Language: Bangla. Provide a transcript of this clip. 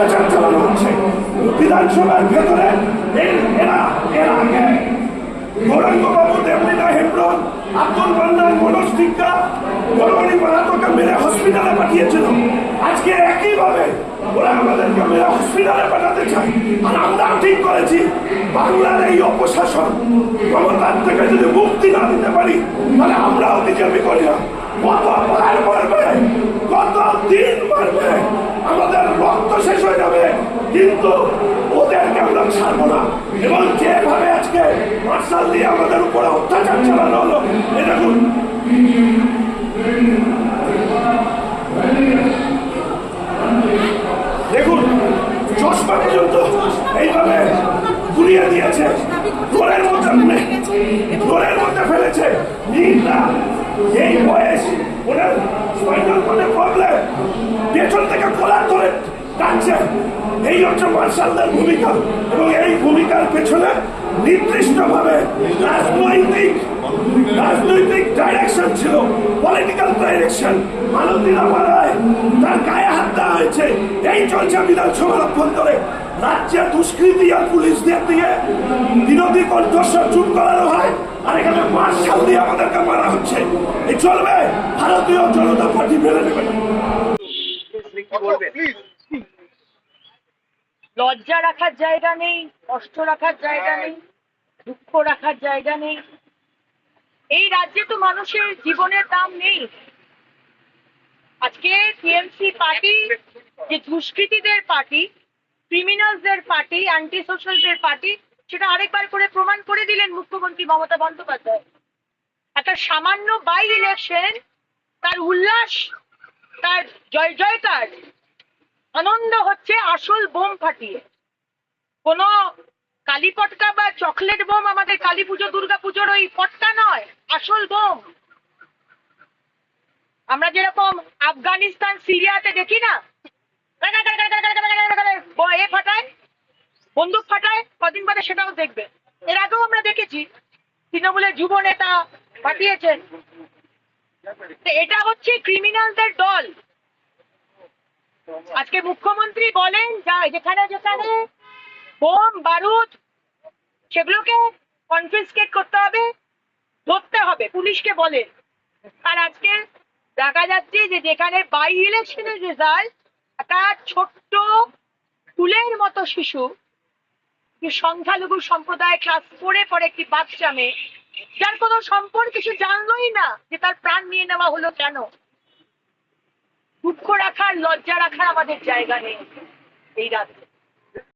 অত্যাচার চালানো হচ্ছে। বিধানসভার ভেতরে এরা এর আগে গৌরাঙ্গবাবু দেবলীনা হেমব্রম, আব্দুল মান্নান, মনোজ টিক্কা গৌরমণি মাহাতোকে মেরে হসপিটালে পাঠিয়েছিল। আজকে একইভাবে ওরা আমাদেরকে মেরে হসপিটালে পাঠাতে চায়। আর আমরাও ঠিক করেছি, বাংলার এই অপশাসন ক্ষমতার থেকে যদি মুক্তি না দিতে পারি, তাহলে আমরাও বিজেপি করি না। কত মারবে দিন মারবে আমাদের রক্ত শেষ কিন্তু ওদেরকে আমরা ছাড়বো না। এবং যেভাবে আজকে মার্শাল দিয়ে আমাদের উপরে অত্যাচার চালানো হলো দেখুন। দেখুন, চশমা পর্যন্ত এইভাবে ঘুরিয়ে দিয়েছে। ঘরের মধ্যে ঘরের মধ্যে ফেলেছে। নিন্দা, এই বয়স ওনার স্পাইনাল কর্ডে প্রবলেম পেছন থেকে কলার ধরে টানছে এই হচ্ছে মার্শালদের ভূমিকা এবং এই ভূমিকার পেছনে নির্দিষ্টভাবে রাজনৈতিক রাজনৈতিক ডাইরেকশন ছিল পলিটিক্যাল ডাইরেকশন আনন্দিনা পাড়ায় তার গায়ে হাত দেওয়া হয়েছে। এই চলছে বিধানসভার অভ্যন্তরে। রাজ্যে দুষ্কৃতি আর পুলিশদের দিয়ে বিরোধী কণ্ঠস্বর চুপ করানো হয় আর এখানে মার্শাল দিয়ে আমাদেরকে মারা হচ্ছে। এই চলবে ভারতীয় জনতা পার্টি মেনে নেবে। লজ্জা রাখার জায়গা নেই, কষ্ট রাখার জায়গা নেই, দুঃখ রাখার জায়গা নেই। এই রাজ্যে তো মানুষের জীবনের দাম নেই। আজকে টিএমসি পার্টি, যে দুষ্কৃতীদের পার্টি ক্রিমিনালসদের পার্টি অ্যান্টি সোশ্যালদের পার্টি, সেটা আরেকবার করে প্রমাণ করে দিলেন মুখ্যমন্ত্রী মমতা বন্দ্যোপাধ্যায়। একটা সামান্য বাই ইলেকশন তার উল্লাস, তার জয় জয়কার আনন্দ হচ্ছে আসল বোম ফাটিয়ে কোনো কালী পটকা বা চকলেট বোম আমাদের কালী পুজো দুর্গা পুজোর ওই পটকা নয় আসল বোম আমরা যেরকম আফগানিস্তান সিরিয়াতে দেখি না এ ফাটায় বন্দুক ফাটায় কদিন বাদে সেটাও দেখবে এর আগেও আমরা দেখেছি তৃণমূলের যুব নেতা পাঠিয়েছেন তো এটা হচ্ছে ক্রিমিনালদের দল আজকে মুখ্যমন্ত্রী বলেন, যা যেখানে যেখানে, বোম, বারুদ, সেগুলোকে কনফিসকেট করতে হবে, ধরতে হবে, পুলিশকে বলে আর আজকে দেখা যাচ্ছে যে যেখানে বাই ইলেকশনের রেজাল্ট একটা ছোট্ট ফুলের মতো শিশু সংখ্যালঘু সম্প্রদায় ক্লাস ফোরে পরে একটি বাচ্চা মেয়ে, যার কোনো সম্পর্ক কিছু জানলোই না যে তার প্রাণ নিয়ে নেওয়া হলো কেন। রাখার লজ্জা রাখার আমাদের জায়গা নেই এই রাজ্যে